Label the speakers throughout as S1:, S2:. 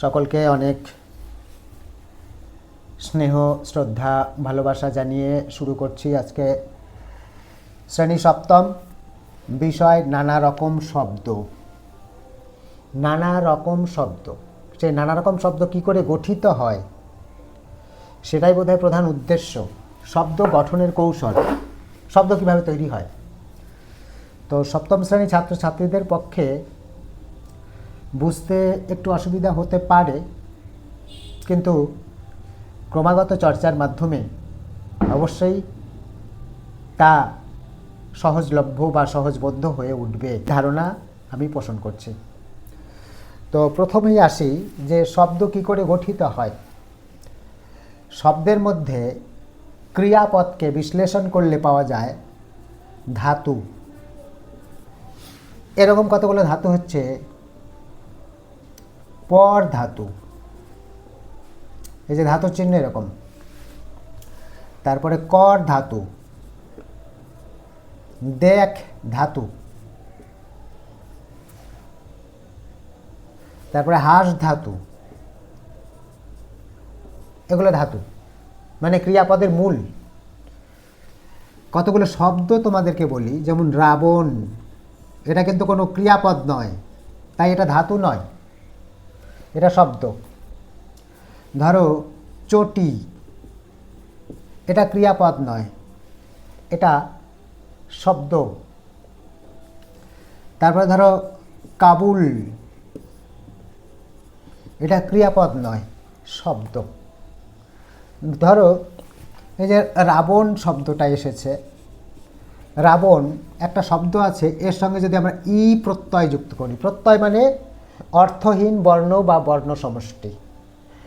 S1: সকলকে অনেক স্নেহ, শ্রদ্ধা, ভালোবাসা জানিয়ে শুরু করছি আজকে শ্রেণি সপ্তম বিষয় নানা রকম শব্দ। নানা রকম শব্দ। সেই নানা রকম শব্দ কি করে গঠিত হয়? সেটাই বোধহয় প্রধান উদ্দেশ্য। শব্দ গঠনের কৌশল। শব্দ কীভাবে তৈরি হয়? তো সপ্তম শ্রেণি ছাত্রছাত্রীদের পক্ষে বুঝতে একটু অসুবিধা হতে পারে, কিন্তু ক্রমাগত চর্চার মাধ্যমে অবশ্যই তা সহজলভ্য বা সহজবোধ্য হয়ে উঠবে ধারণা আমি পোষণ করছি। তো প্রথমেই আসি যে শব্দ কি করে গঠিত হয়। শব্দের মধ্যে ক্রিয়াপদকে বিশ্লেষণ করলে পাওয়া যায় ধাতু। এরকম কতগুলো ধাতু হচ্ছে? পর ধাতু। এই যে ধাতুর চিহ্ন এরকম। তারপরে কর ধাতু। দেখ ধাতু। তারপরে হাঁস ধাতু। এগুলো ধাতু। মানে ক্রিয়াপদের মূল। কতগুলো শব্দ তোমাদেরকে বলি, যেমন রাবণ, এটা কিন্তু কোনো ক্রিয়াপদ নয়, তাই এটা ধাতু নয়। এটা শব্দ। ধরো, চটি। এটা ক্রিয়াপদ নয়, এটা শব্দ। তারপরে ধরো, কাবুল। এটা ক্রিয়াপদ নয়, শব্দ। ধরো, এই যে রাবণ শব্দটা এসেছে। রাবণ, একটা শব্দ আছে, এর সঙ্গে যদি আমরা ই প্রত্যয় যুক্ত করি, প্রত্যয় মানে অর্থহীন বর্ণ বা বর্ণ সমষ্টি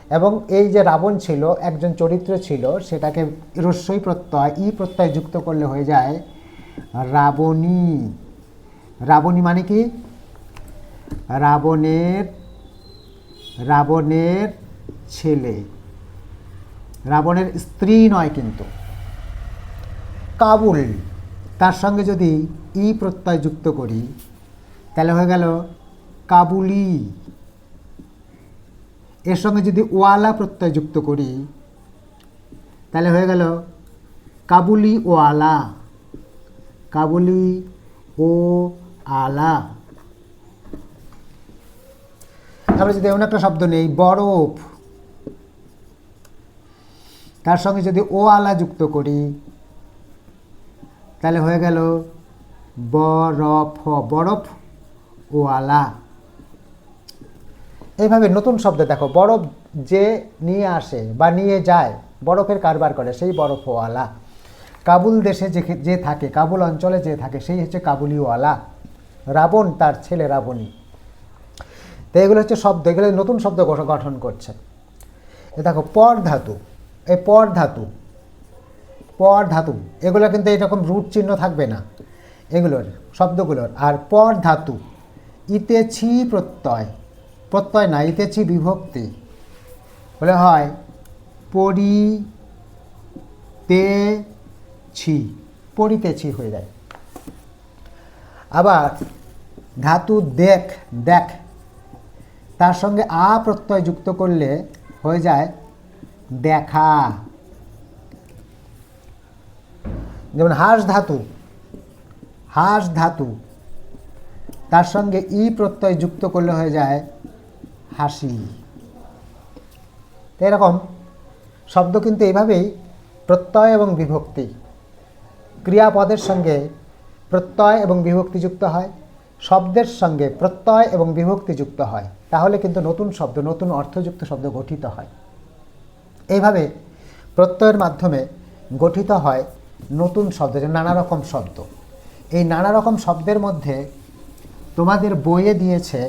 S1: এবং এই যে রাবণ ছিল, একজন চরিত্র ছিল, সেটাকে রস্যই প্রত্যয়, ই প্রত্যয় যুক্ত করলে হয়ে যায় রাবণী। রাবণী মানে কি? রাবণের রাবণের ছেলে। রাবণের স্ত্রী নয় কিন্তু। কাবুল। তার সঙ্গে যদি ই প্রত্যয় যুক্ত করি, তাহলে হয়ে গেল কাবুলি। এর সঙ্গে যদি ওয়ালা প্রত্যয় যুক্ত করি, তাহলে হয়ে গেল কাবুলি ওয়ালা। কাবুলি ও আলা আমরা যদি এমন একটা শব্দ নেই, বরফ। তার সঙ্গে যদি ও আলা যুক্ত করি, তাহলে হয়ে গেল বরফ। বরফ ও আলা এইভাবে নতুন শব্দ দেখো, বরফ যে নিয়ে আসে বা নিয়ে যায়, বরফের কারবার করে, সেই বরফওয়ালা। কাবুল দেশে যে যে থাকে, কাবুল অঞ্চলে যে থাকে, সেই হচ্ছে কাবুলিওয়ালা। রাবণ তার ছেলে রাবণী। তো এগুলো হচ্ছে শব্দ, এগুলো নতুন শব্দ গঠ- গঠন করছে। এ দেখো, পর ধাতু। এই পর ধাতু পর ধাতু, এগুলো কিন্তু এরকম রুট চিহ্ন থাকবে না, এগুলোর, শব্দগুলোর। আর পর ধাতু ইতেছি প্রত্যয়। প্রত্যয় না ইতেছি বিভক্তি। বলে হয় পরি তে ছি পরিতেছি হয়ে যায়। আবার ধাতু দেখ দেখ, তার সঙ্গে আ প্রত্যয় যুক্ত করলে হয়ে যায় দেখা। যেমন হাঁস ধাতু হাঁস ধাতু, তার সঙ্গে ই প্রত্যয় যুক্ত করলে হয়ে যায় হাসি। এরকম শব্দ কিন্তু এইভাবেই প্রত্যয় এবং বিভক্তি। ক্রিয়াপদের সঙ্গে প্রত্যয় এবং বিভক্তি যুক্ত হয়, শব্দের সঙ্গে প্রত্যয় এবং বিভক্তি যুক্ত হয়। তাহলে কিন্তু নতুন শব্দ, নতুন অর্থযুক্ত শব্দ গঠিত হয়। এইভাবে প্রত্যয়ের মাধ্যমে গঠিত হয় নতুন শব্দ নানা রকম শব্দ। এই নানা রকম শব্দের মধ্যে তোমাদের বইয়ে দিয়েছে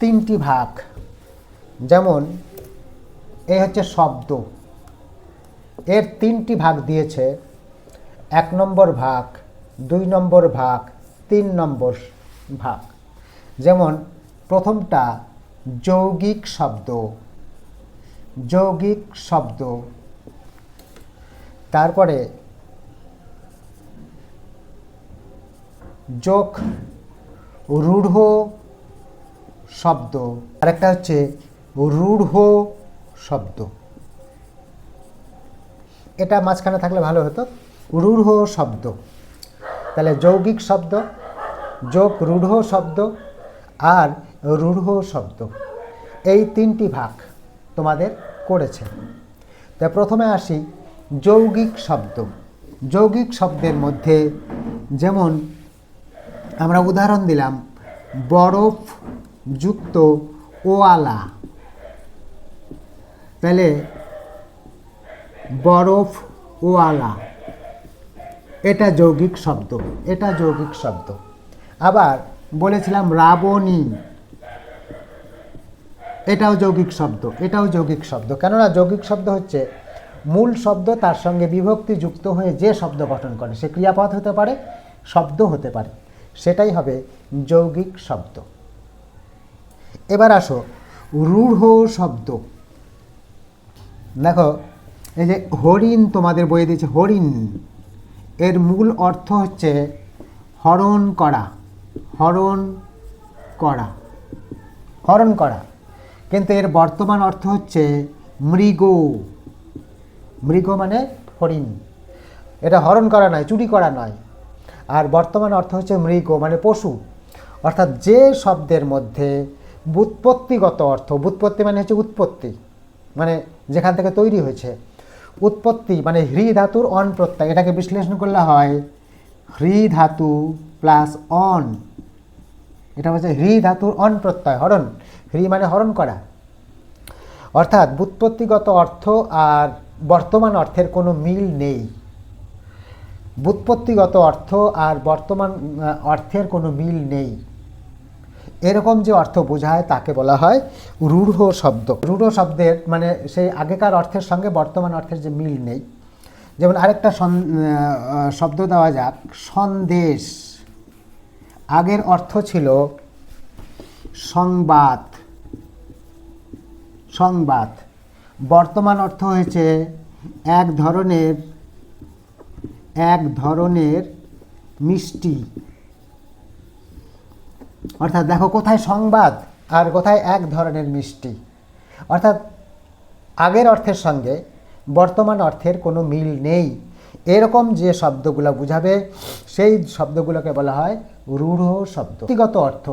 S1: তিনটি ভাগ। যেমন এই হচ্ছে শব্দ। এর তিনটি ভাগ দিয়েছে। এক নম্বর ভাগ, দুই নম্বর ভাগ, তিন নম্বর ভাগ। যেমন, প্রথমটা যৌগিক শব্দ। যৌগিক শব্দ। তারপরে, যোগ, রূঢ় শব্দ। আরেকটা হচ্ছে রূঢ় শব্দ। এটা মাঝখানে থাকলে ভালো হতো। রূঢ় শব্দ। তাহলে যৌগিক শব্দ, যোগ রূঢ় শব্দ আর রূঢ় শব্দ। এই তিনটি ভাগ তোমাদের করেছে। তা প্রথমে আসি যৌগিক শব্দ। যৌগিক শব্দের মধ্যে যেমন আমরা উদাহরণ দিলাম, বরফ যুক্ত ওয়ালা তাহলে বরফ ওয়ালা এটা যৌগিক শব্দ, এটা যৌগিক শব্দ। আবার বলেছিলাম রাবণী। এটাও যৌগিক শব্দ, এটাও যৌগিক শব্দ। কেননা যৌগিক শব্দ হচ্ছে মূল শব্দ, তার সঙ্গে বিভক্তি যুক্ত হয়ে যে শব্দ গঠন করে, সে ক্রিয়াপদ হতে পারে, শব্দ হতে পারে। সেটাই হবে যৌগিক শব্দ। এবার আসো। রূঢ় শব্দ। দেখো, এই যে হরিণ তোমাদের বইয়ে দিয়েছে, হরিণ। এর মূল অর্থ হচ্ছে হরণ করা হরণ করা হরণ করা। কিন্তু এর বর্তমান অর্থ হচ্ছে মৃগ। মৃগ মানে হরিণ। এটা হরণ করা নয়, চুরি করা নয়। আর বর্তমান অর্থ হচ্ছে মৃগ মানে পশু। অর্থাৎ যে শব্দের মধ্যে বুৎপত্তিগত অর্থ, বুৎপত্তি মানে হচ্ছে উৎপত্তি মানে যেখান থেকে তৈরি হয়েছে। উৎপত্তি মানে হ্রি ধাতুর অন প্রত্যয়, এটাকে বিশ্লেষণ করলে হয় হ্রি ধাতু প্লাস অন। এটা হচ্ছে হ্রি ধাতুর অন প্রত্যয়, হরণ। হৃ মানে হরণ করা। অর্থাৎ বুৎপত্তিগত অর্থ আর বর্তমান অর্থের কোনো মিল নেই। বুৎপত্তিগত অর্থ আর বর্তমান অর্থের কোনো মিল নেই। এরকম যে অর্থ বোঝায় তাকে বলা হয় রূঢ় শব্দ। রূঢ় শব্দের মানে সেই আগেকার অর্থের সঙ্গে বর্তমান অর্থের যে মিল নেই। যেমন আরেকটা শব্দ দেওয়া যাক, সন্দেশ। আগের অর্থ ছিল সংবাদ। সংবাদ। বর্তমান অর্থ হয়েছে এক ধরনের এক ধরনের মিষ্টি। অর্থাৎ দেখো কোথায় সংবাদ আর কোথায় এক ধরনের মিষ্টি। অর্থাৎ আগের অর্থের সঙ্গে বর্তমান অর্থের কোনো মিল নেই। এরকম যে শব্দগুলো বুঝাবে, সেই শব্দগুলোকে বলা হয় রূঢ় শব্দ। ব্যক্তিগত অর্থ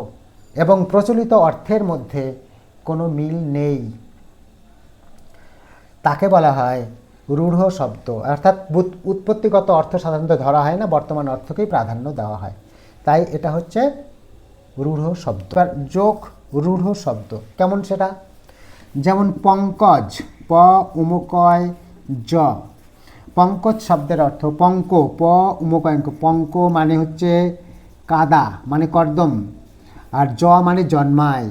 S1: এবং প্রচলিত অর্থের মধ্যে কোনো মিল নেই। তাকে বলা হয় রূঢ় শব্দ। অর্থাৎ উৎপত্তিগত অর্থ সাধারণত ধরা হয় না, বর্তমান অর্থকেই প্রাধান্য দেওয়া হয়। তাই এটা হচ্ছে রূঢ় শব্দ। যোগ রূঢ় শব্দ। কেমন সেটা? যেমন পঙ্কজ, প, উমকয়, জ। পঙ্কজ শব্দের অর্থ পঙ্ক, প, উমকয়ঙ্ক। পঙ্ক মানে হচ্ছে কাদা মানে কর্দম। আর জ মানে জন্মায়।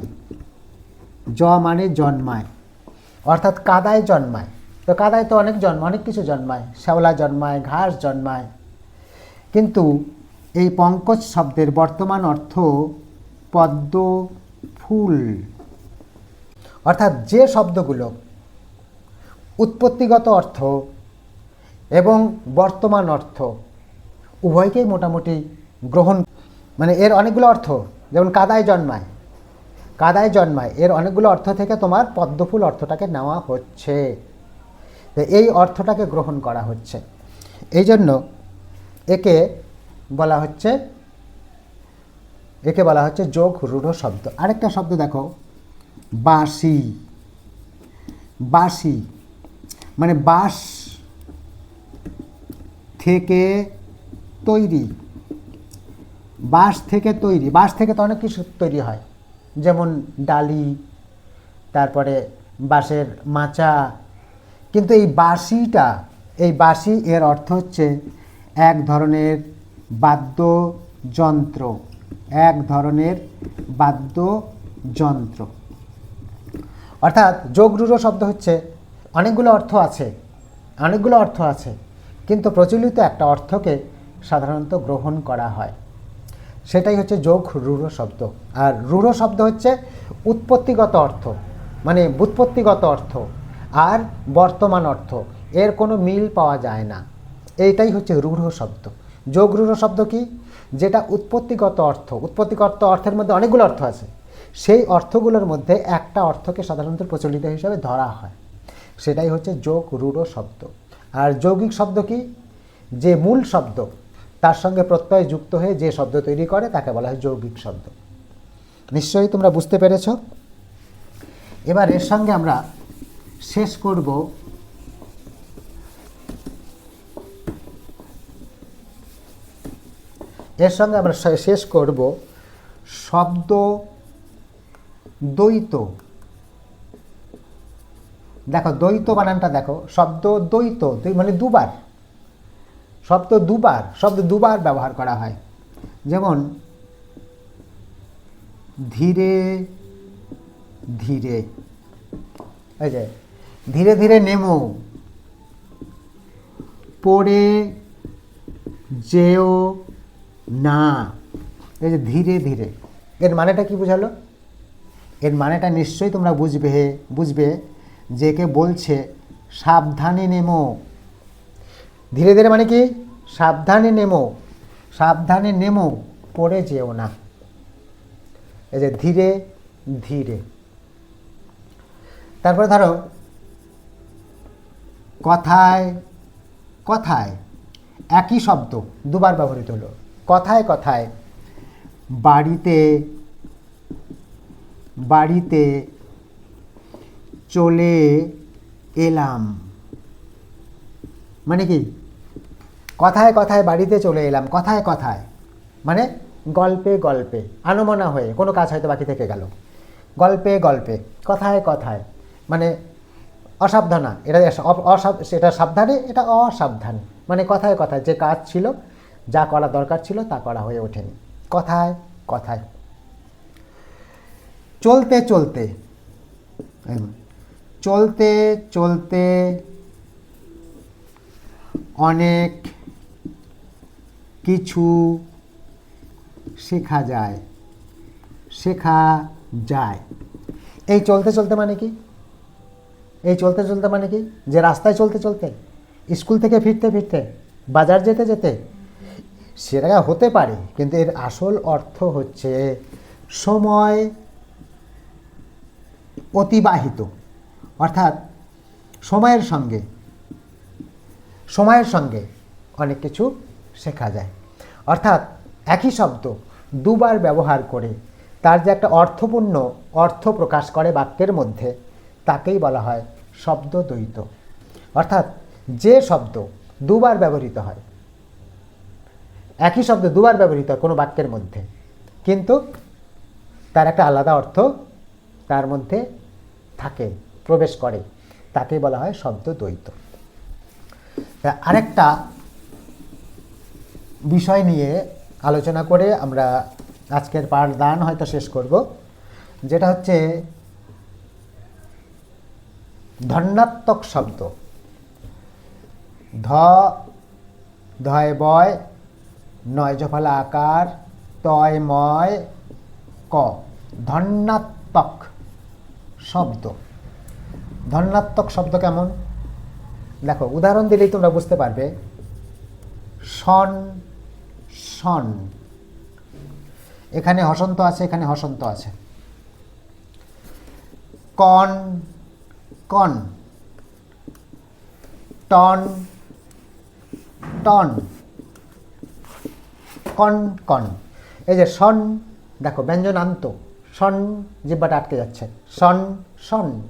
S1: জ মানে জন্মায়। অর্থাৎ কাদায় জন্মায়। তো কাদায় তো অনেক জন্ম, অনেক কিছু জন্মায়। শ্যাওলা জন্মায়, ঘাস জন্মায়। কিন্তু এই পঙ্কজ শব্দের বর্তমান অর্থ পদ্ম ফুল। অর্থাৎ যে শব্দগুলো উৎপত্তিগত অর্থ এবং বর্তমান অর্থ উভয়কেই মোটামুটি গ্রহণ মানে এর অনেকগুলো অর্থ। যেমন কাদায় জন্মায়। কাদায় জন্মায়। এর অনেকগুলো অর্থ থেকে তোমার পদ্মফুল অর্থটাকে নেওয়া হচ্ছে। এই অর্থটাকে গ্রহণ করা হচ্ছে। এই জন্য একে বলা হচ্ছে একে বলা হচ্ছে যোগ রূঢ় শব্দ। আরেকটা শব্দ দেখো। বাঁশি। বাঁশি। মানে বাঁশ থেকে তৈরি। বাঁশ থেকে তৈরি। বাঁশ থেকে তো অনেক কিছু তৈরি হয়। যেমন ডালি, তারপরে বাঁশের মাচা। কিন্তু এই বাঁশিটা, এই বাঁশি এর অর্থ হচ্ছে এক ধরনের বাদ্যযন্ত্র। এক ধরনের বাদ্যযন্ত্র। অর্থাৎ যোগরূঢ় শব্দ হচ্ছে, অনেকগুলো অর্থ আছে, অনেকগুলো অর্থ আছে, কিন্তু প্রচলিত একটা অর্থকে সাধারণত গ্রহণ করা হয়। সেটাই হচ্ছে যোগ রূঢ় শব্দ। আর রূঢ় শব্দ হচ্ছে উৎপত্তিগত অর্থ মানে বুৎপত্তিগত অর্থ আর বর্তমান অর্থ। এর কোনো মিল পাওয়া যায় না। এইটাই হচ্ছে রূঢ় শব্দ। যোগ রূঢ় শব্দ কি? যেটা উৎপত্তিগত অর্থ, উৎপত্তিগত অর্থের মধ্যে অনেকগুলো অর্থ আছে। সেই অর্থগুলোর মধ্যে একটা অর্থকে সাধারণত প্রচলিত হিসাবে ধরা হয়। সেটাই হচ্ছে যোগ, রূঢ়, শব্দ। আর যৌগিক শব্দ কি? যে মূল শব্দ, তার সঙ্গে প্রত্যয় যুক্ত হয়ে যে শব্দ তৈরি করে, তাকে বলা হয় যৌগিক শব্দ। নিশ্চয়ই তোমরা বুঝতে পেরেছ? এবার এর সঙ্গে আমরা শেষ করব এর সঙ্গে আমরা শেষ করব শব্দ দ্বৈত। দেখো, দ্বৈত বানানটা দেখো, শব্দ দ্বৈত মানে দুবার। শব্দ দুবার শব্দ দুবার ব্যবহার করা হয়। যেমন, ধীরে ধীরে। এই যে, ধীরে ধীরে নেমো। পড়ে, যেও না। এই যে ধীরে ধীরে। এর মানেটা কি বোঝালো? এর মানেটা নিশ্চয়ই তোমরা বুঝবে বুঝবে যে কে বলছে সাবধানে নেমো। ধীরে ধীরে মানে কি? সাবধানে নেমো। সাবধানে নেমো, পড়ে যেও না। এই যে ধীরে ধীরে। তারপরে ধরো, কথায় কথায় একই শব্দ দুবার ব্যবহৃত হলো। কথায় কথায়, বাড়িতে বাড়িতে চলে এলাম। মানে কি? কথায় কথায় বাড়িতে চলে এলাম, কথায় কথায়। মানে গল্পে গল্পে, আনমনা হয়ে, কোনো কাজ হয়তো বাকি থেকে গেল। গল্পে গল্পে, কথায় কথায়। মানে অসাবধানা, এটা অসাব, সেটা সাবধানে, এটা অসাবধান। মানে কথায় কথায় যে কাজ ছিল যা করা দরকার ছিল তা করা হয়ে ওঠেনি। কথায় কথায়। চলতে চলতে। চলতে চলতে অনেক কিছু শেখা যায় শেখা যায়। এই চলতে চলতে মানে কি? এই চলতে চলতে মানে কি? যে রাস্তায় চলতে চলতে, স্কুল থেকে ফিরতে ফিরতে, বাজার যেতে যেতে সেটা হতে পারে, কিন্তু এর আসল অর্থ হচ্ছে সময় অতিবাহিত। অর্থাৎ সময়ের সঙ্গে সময়ের সঙ্গে অনেক কিছু শেখা যায়। অর্থাৎ একই শব্দ দুবার ব্যবহার করে তার যে একটা অর্থপূর্ণ অর্থ প্রকাশ করে বাক্যের মধ্যে, তাকেই বলা হয় শব্দ দ্বৈত অর্থাৎ যে শব্দ দুবার ব্যবহৃত হয় একই শব্দ দুবার ব্যবহৃত হয় কোনো বাক্যের মধ্যে। কিন্তু তার একটা আলাদা অর্থ তার মধ্যে থাকে, প্রবেশ করে। তাকে বলা হয় শব্দ দ্বৈত আরেকটা বিষয় নিয়ে আলোচনা করে আমরা আজকের পাঠদান হয়তো শেষ করব, যেটা হচ্ছে ধন্যাত্মক শব্দ। ধ, ধয়, বয় নয় জফলা আকার, তয় ময়, ক। ধন্যাত্মক শব্দ। ধন্যাত্মক শব্দ কেমন? দেখো, উদাহরণ দিলেই তোমরা বুঝতে পারবে। সন সন। এখানে হসন্ত আছে, এখানে হসন্ত আছে। কন কন। টন টন। কন কন এই যে সন, দেখো ব্যঞ্জন ব্যঞ্জনান্ত। সন, জিব্বাটা আটকে যাচ্ছে। সন সন।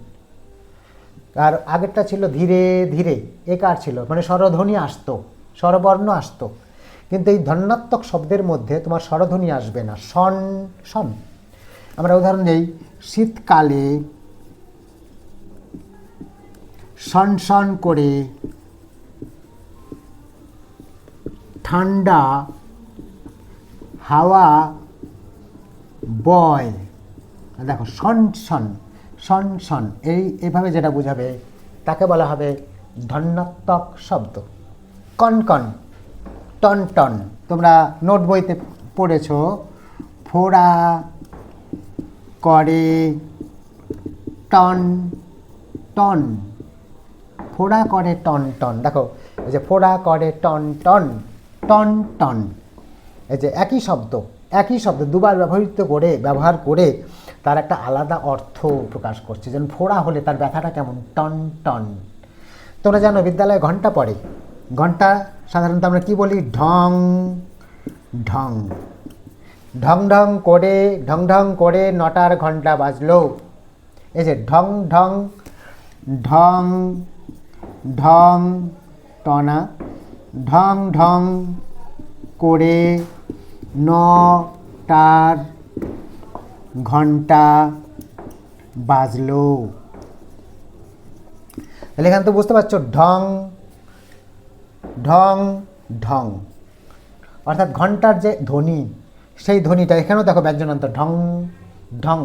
S1: আর আগেরটা ছিল ধীরে ধীরে। একার ছিল? মানে স্বরধ্বনি আসতো। স্বরবর্ণ আসতো। কিন্তু এই ধন্যাত্মক শব্দের মধ্যে তোমার স্বরধ্বনি আসবে না। সন সন। আমরা উদাহরণ দিই। শীতকালে সন সন করে ঠান্ডা হাওয়া বয়। দেখো সন সন সন সন এই, এভাবে যেটা বোঝাবে, তাকে বলা হবে ধন্যাত্মক শব্দ। কন কন, টন টন, তোমরা নোট বইতে পড়েছ, ফোড়া করে টন টন, ফোড়া করে টন টন। দেখো যে ফোড়া করে টন টন টন টন। এই যে একই শব্দ একই শব্দ দুবার ব্যবহৃত করে, ব্যবহার করে তার একটা আলাদা অর্থ প্রকাশ করছে। যেমন ফোড়া হলে তার ব্যথাটা কেমন? টন টন। তোমরা জানো বিদ্যালয়ে ঘণ্টা পড়ে। ঘণ্টা সাধারণত আমরা কি বলি? ঢং ঢং। ঢং ঢং করে, ঢং ঢং করে নটার ঘণ্টা বাজলো। এই যে ঢং ঢং ঢং ঢং, টনা। ঢং ঢং করে নটার ঘণ্টা বাজলো। তাহলে এখানে তো বুঝতে পারছ, ঢং ঢং ঢং। অর্থাৎ ঘণ্টার যে ধ্বনি, সেই ধ্বনিটা, এখানেও দেখো ব্যঞ্জনান্ত ঢং ঢং।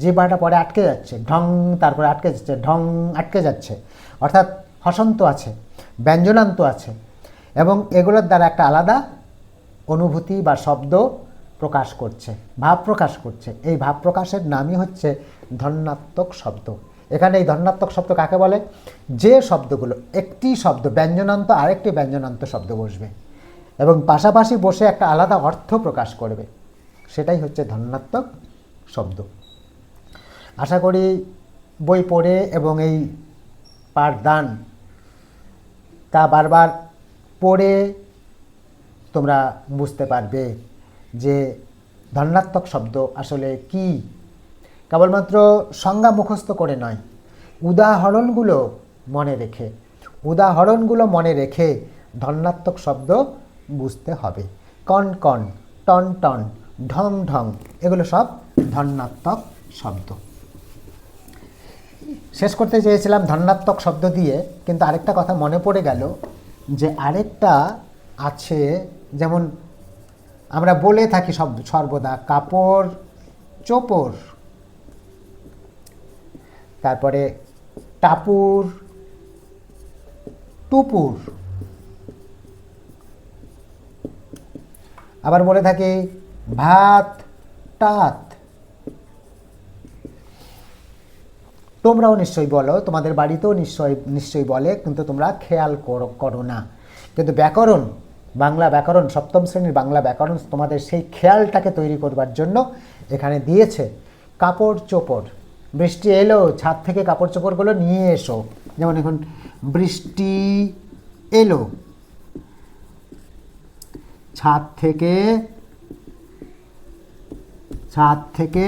S1: যে বাটা পরে আটকে যাচ্ছে, ঢং, তারপরে আটকে যাচ্ছে, ঢং, আটকে যাচ্ছে। অর্থাৎ হসন্ত আছে, ব্যঞ্জনান্ত আছে, এবং এগুলোর দ্বারা একটা আলাদা অনুভূতি বা শব্দ প্রকাশ করছে, ভাব প্রকাশ করছে। এই ভাব প্রকাশের নামই হচ্ছে ধন্যাত্মক শব্দ। এখানে এই ধন্যাত্মক শব্দ কাকে বলে? যে শব্দগুলো, একটি শব্দ, ব্যঞ্জনান্ত আরেকটি ব্যঞ্জনান্ত শব্দ বসবে এবং পাশাপাশি বসে একটা আলাদা অর্থ প্রকাশ করবে। সেটাই হচ্ছে ধন্যাত্মক শব্দ। আশা করি বই পড়ে এবং এই পাঠদান তা বারবার পড়ে তোমরা বুঝতে পারবে যে ধন্যাত্মক শব্দ আসলে কি। কেবলমাত্র সংজ্ঞা মুখস্থ করে নয়, উদাহরণগুলো মনে রেখে, উদাহরণগুলো মনে রেখে ধন্যাত্মক শব্দ বুঝতে হবে। কন কন, টন টন, ঢং ঢং, এগুলো সব ধন্যাত্মক শব্দ। শেষ করতে চেয়েছিলাম ধন্যাত্মক শব্দ দিয়ে, কিন্তু আরেকটা কথা মনে পড়ে গেল যে আরেকটা আছে যেমন আমরা বলে থাকি সব, সর্বদা, কাপড়, চোপড়, তারপরে টাপুর, টুপুর। আবার বলে থাকি ভাত, টাত। তোমরাও নিশ্চয়ই বলো, তোমাদের বাড়িতেও নিশ্চয়, নিশ্চয়ই বলে, কিন্তু তোমরা খেয়াল করো করো না। কিন্তু ব্যাকরণ বাংলা ব্যাকরণ, সপ্তম শ্রেণির বাংলা ব্যাকরণ তোমাদের সেই খেয়ালটাকে তৈরি করবার জন্য এখানে দিয়েছে কাপড় চোপড়। বৃষ্টি এলো, ছাদ থেকে কাপড় চোপড়গুলো নিয়ে এসো। যেমন এখন বৃষ্টি এলো, ছাদ থেকে ছাদ থেকে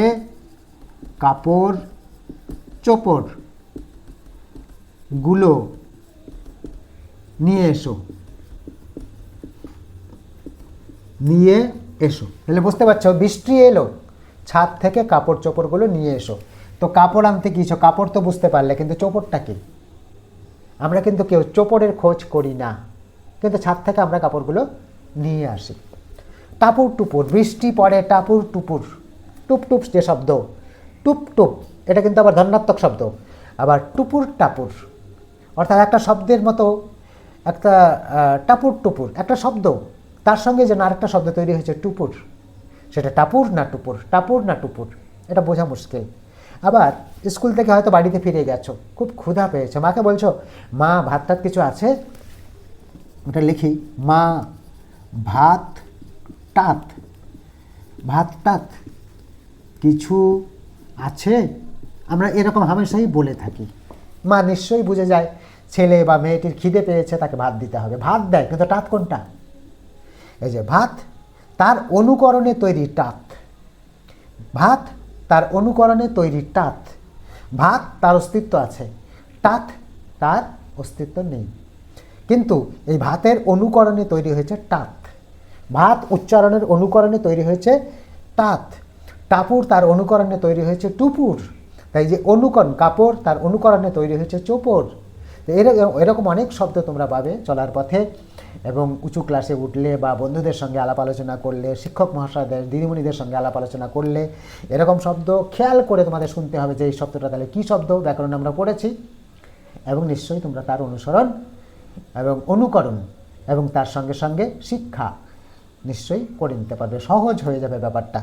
S1: কাপড় চোপড়গুলো নিয়ে এসো। নিয়ে এসো। তাহলে বুঝতে পারছ, বৃষ্টি এলো, ছাদ থেকে কাপড় চোপড়গুলো নিয়ে এসো। তো কাপড় আনতে গিয়েছো কাপড় তো বুঝতে পারলে, কিন্তু চোপড়টা কি? আমরা কিন্তু কেউ চোপড়ের খোঁজ করি না, কিন্তু ছাদ থেকে আমরা কাপড়গুলো নিয়ে আসি। টাপুর টুপুর, বৃষ্টি পড়ে টাপুর টুপুর, টুপ টুপ যে শব্দ, টুপ টুপ, এটা কিন্তু আবার ধন্যাত্মক শব্দ। আবার টুপুর টাপুর, অর্থাৎ একটা শব্দের মতো একটা টাপুর টুপুর, একটা শব্দ। তার সঙ্গে যেন আরেকটা শব্দ তৈরি হয়েছে, টুপুর। সেটা টাপুর না টুপুর? টাপুর না টুপুর? এটা বোঝা মুশকিল। আবার স্কুল থেকে হয়তো বাড়িতে ফিরে গেছো, খুব ক্ষুধা পেয়েছে। মাকে বলছো, মা ভাত টাত কিছু আছে? ওটা লিখি, মা ভাত টাত ভাত টাত কিছু আছে? আমরা এরকম হামেশাই বলে থাকি। মা নিশ্চয়ই বুঝে যায়, ছেলে বা মেয়েটির খিদে পেয়েছে, তাকে ভাত দিতে হবে। ভাত দেয়, কিন্তু টাত কোনটা? এই যে ভাত, তার অনুকরণে তৈরি টাত ভাত, তার অনুকরণে তৈরি টাত ভাত, তার অস্তিত্ব আছে। টাত তার অস্তিত্ব নেই। কিন্তু এই ভাতের অনুকরণে তৈরি হয়েছে টাত ভাত উচ্চারণের অনুকরণে তৈরি হয়েছে টাত টাপুর তার অনুকরণে তৈরি হয়েছে টুপুর। তাই যে অনুকরণ, কাপড়, তার অনুকরণে তৈরি হয়েছে চোপড়। এরকম এরকম অনেক শব্দ তোমরা পাবে চলার পথে এবং উঁচু ক্লাসে উঠলে বা বন্ধুদের সঙ্গে আলাপ আলোচনা করলে, শিক্ষক মহাশয়দের, দিদিমণিদের সঙ্গে আলাপ আলোচনা করলে এরকম শব্দ খেয়াল করে তোমাদের শুনতে হবে যে এই শব্দটা তাহলে কী শব্দ, ব্যাকরণ আমরা পড়েছি এবং নিশ্চয়ই তোমরা তার অনুসরণ এবং অনুকরণ এবং তার সঙ্গে সঙ্গে শিক্ষা নিশ্চয়ই করে নিতে পারবে, সহজ হয়ে যাবে ব্যাপারটা।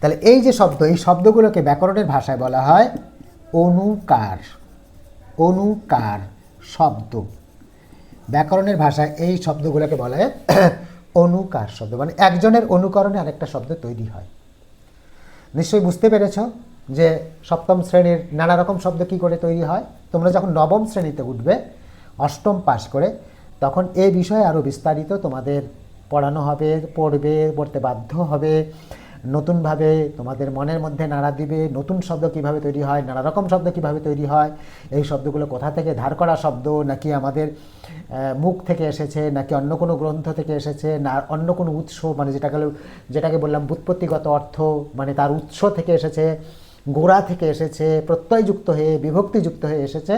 S1: তাহলে এই যে শব্দ, এই শব্দগুলোকে ব্যাকরণের ভাষায় বলা হয় অনুকার। অনুকার শব্দ। ব্যাকরণের ভাষায় এই শব্দগুলোকে বলা হয় অনুকার শব্দ। মানে একজনের অনুকরণে আরেকটা শব্দ তৈরি হয়। নিশ্চয়ই বুঝতে পেরেছ যে সপ্তম শ্রেণির নানা রকম শব্দ কি করে তৈরি হয়? তোমরা যখন নবম শ্রেণীতে উঠবে, অষ্টম পাশ করে, তখন এই বিষয়ে আরও বিস্তারিত তোমাদের পড়ানো হবে, পড়বে, পড়তে বাধ্য হবে। নতুনভাবে তোমাদের মনের মধ্যে নাড়া দিবে, নতুন শব্দ কীভাবে তৈরি হয় নানা রকম শব্দ কীভাবে তৈরি হয়, এই শব্দগুলো কোথা থেকে ধার করা শব্দ, নাকি আমাদের মুখ থেকে এসেছে, নাকি অন্য কোনো গ্রন্থ থেকে এসেছে, না, অন্য কোনো উৎস মানে যেটা যেটাকে যেটাকে বললাম বুৎপত্তিগত অর্থ মানে তার উৎস থেকে এসেছে, গোড়া থেকে এসেছে, প্রত্যয়যুক্ত হয়ে, বিভক্তিযুক্ত হয়ে এসেছে,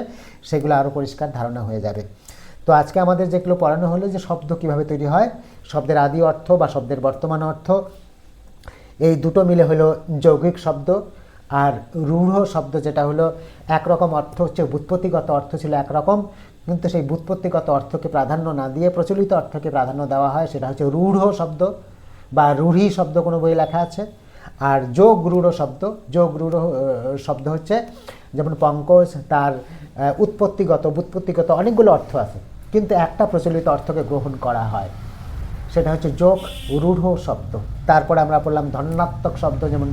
S1: সেগুলো আরও পরিষ্কার ধারণা হয়ে যাবে। তো আজকে আমাদের যেগুলো পড়ানো হলো, যে শব্দ কীভাবে তৈরি হয়, শব্দের আদি অর্থ বা শব্দের বর্তমান অর্থ এই দুটো মিলে হলো যৌগিক শব্দ আর রূঢ় শব্দ যেটা হলো একরকম অর্থ হচ্ছে বুৎপত্তিগত অর্থ ছিল একরকম। কিন্তু সেই বুৎপত্তিগত অর্থকে প্রাধান্য না দিয়ে প্রচলিত অর্থকে প্রাধান্য দেওয়া হয় সেটা হচ্ছে রূঢ় শব্দ বা রূঢ়ি শব্দ কোনো বই লেখা আছে। আর যোগ রূঢ় শব্দ, যোগ রূঢ় শব্দ হচ্ছে যেমন পঙ্কজ তার উৎপত্তিগত বুৎপত্তিগত অনেকগুলো অর্থ আছে। কিন্তু একটা প্রচলিত অর্থকে গ্রহণ করা হয়, সেটা হচ্ছে যোগ রূঢ় শব্দ। তারপরে আমরা পড়লাম ধন্যাত্মক শব্দ, যেমন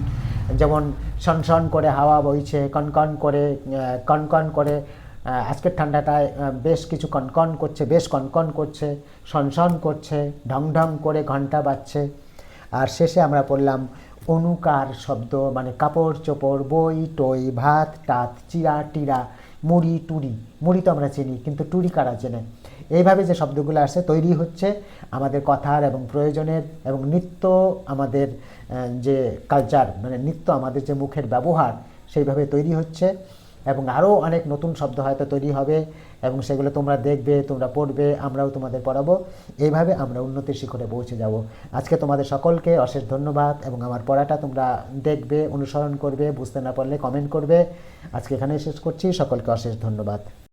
S1: যেমন সনসন করে হাওয়া বইছে কনকন করে কনকন করে আজকের ঠান্ডাটায় বেশ কিছু কনকন করছে, বেশ কনকন করছে সনসন করছে, ঢং ঢং করে ঘণ্টা বাজছে। আর শেষে আমরা পড়লাম অনুকার শব্দ মানে কাপড় চোপড়, বই, টই, ভাত, টাত চিরা টিরা মুড়ি টুরি মুড়ি তো আমরা চিনি, কিন্তু টুরি কারা চেনে? এইভাবে যে শব্দগুলো আসে তৈরি হচ্ছে আমাদের কথার এবং প্রয়োজনের এবং নিত্য আমাদের যে কালচার মানে নিত্য আমাদের যে মুখের ব্যবহার, সেইভাবে তৈরি হচ্ছে। এবং আরও অনেক নতুন শব্দ হয়তো তৈরি হবে এবং সেগুলো তোমরা দেখবে, তোমরা পড়বে, আমরাও তোমাদের পড়াবো। এইভাবে আমরা উন্নতির শিখরে পৌঁছে যাব। আজকে তোমাদের সকলকে অশেষ ধন্যবাদ এবং আমার পড়াটা তোমরা দেখবে, অনুসরণ করবে, বুঝতে না পারলে কমেন্ট করবে। আজকে এখানেই শেষ করছি। সকলকে অশেষ ধন্যবাদ।